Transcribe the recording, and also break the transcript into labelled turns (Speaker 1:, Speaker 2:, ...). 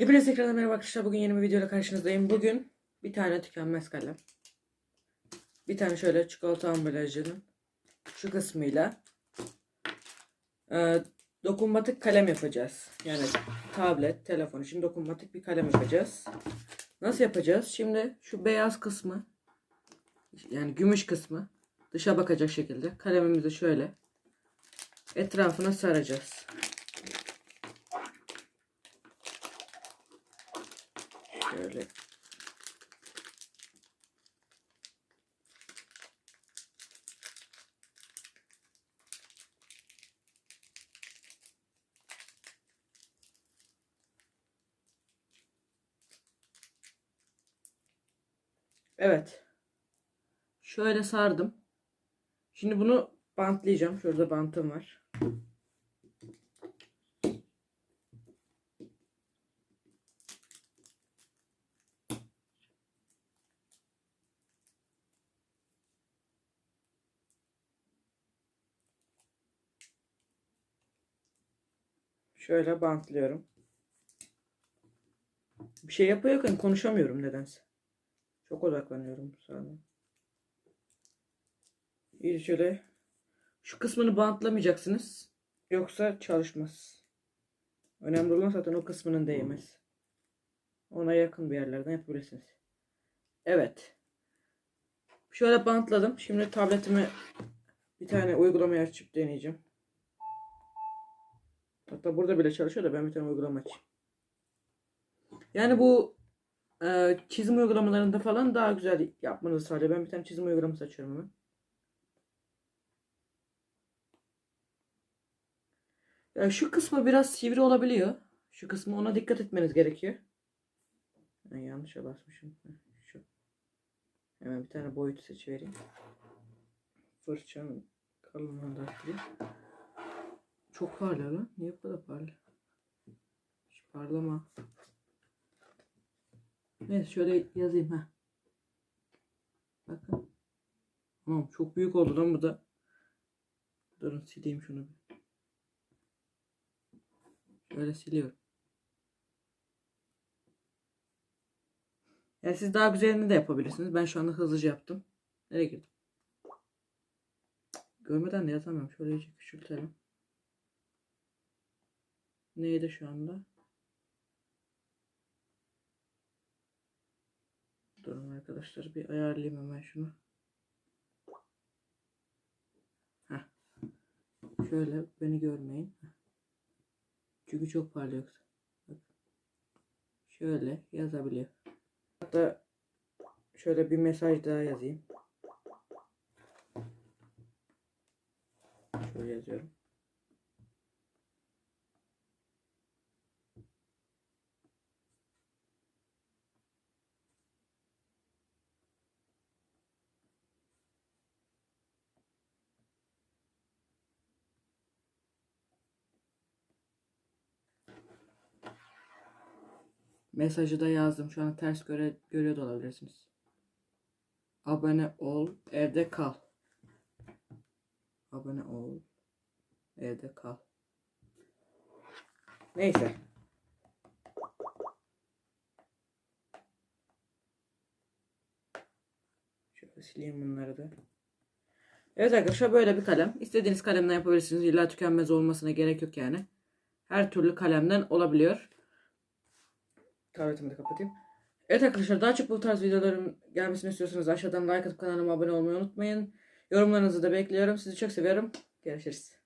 Speaker 1: Hepinize tekrardan merhaba arkadaşlar. Bugün yeni bir videoyla karşınızdayım. Bugün bir tane tükenmez kalem. Bir tane şöyle çikolata ambalajının şu kısmıyla e, dokunmatik kalem yapacağız. Yani tablet, telefon için dokunmatik bir kalem yapacağız. Nasıl yapacağız? Şimdi şu beyaz kısmı yani gümüş kısmı dışa bakacak şekilde kalemimizi şöyle etrafına saracağız. Şöyle. Evet. Şöyle sardım. Şimdi bunu bantlayacağım. Şurada bantım var. Şöyle bantlıyorum. Bir şey yapıyorken konuşamıyorum nedense. Çok odaklanıyorum sana. İyi şöyle şu kısmını bantlamayacaksınız. Yoksa çalışmaz. Önemli olan zaten o kısmının değmez. Ona yakın bir yerlerden yapabilirsiniz. Evet. Şöyle bantladım. Şimdi tabletimi bir tane uygulamayı açıp deneyeceğim. Hatta burada bile çalışıyor da ben bir tane uygulama açayım. Yani bu e, çizim uygulamalarında falan daha güzel yapmanızı sağlıyor. Ben bir tane çizim uygulaması açıyorum hemen. Ya şu kısmı biraz sivri olabiliyor. Şu kısmı ona dikkat etmeniz gerekiyor. Ben yanlışa basmışım. Şu. Hemen bir tane boyut seçivereyim. Fırçanın kalınlığını da arttırayım. Çok parlıyor lan. Niye bu kadar parlıyor? Hiç parlama. Neyse şöyle yazayım ha. Bakın. Tamam çok büyük oldu lan bu da. Durun sileyim şunu bir. Şöyle siliyorum. Yani siz daha güzelini de yapabilirsiniz. Ben şu anda hızlıca yaptım. Nereye girdim? Görmeden de yazamıyorum. Şöyle küçültelim. Neydi şu anda? Durun arkadaşlar bir ayarlayayım hemen şunu. Heh. Şöyle beni görmeyin. Çünkü çok parlıyor. Bak. Şöyle yazabiliyor. Hatta şöyle bir mesaj daha yazayım. Şöyle yazıyorum. Mesajı da yazdım. Şu an ters göre, görüyor da olabilirsiniz. Abone ol, evde kal. Abone ol, evde kal. Neyse. Şöyle sileyim bunları da. Evet arkadaşlar böyle bir kalem. İstediğiniz kalemden yapabilirsiniz. İlla tükenmez olmasına gerek yok yani. Her türlü kalemden olabiliyor. Tabletimi de kapatayım. Evet arkadaşlar daha çok bu tarz videoların gelmesini istiyorsanız aşağıdan like atıp kanalıma abone olmayı unutmayın. Yorumlarınızı da bekliyorum. Sizi çok seviyorum. Görüşürüz.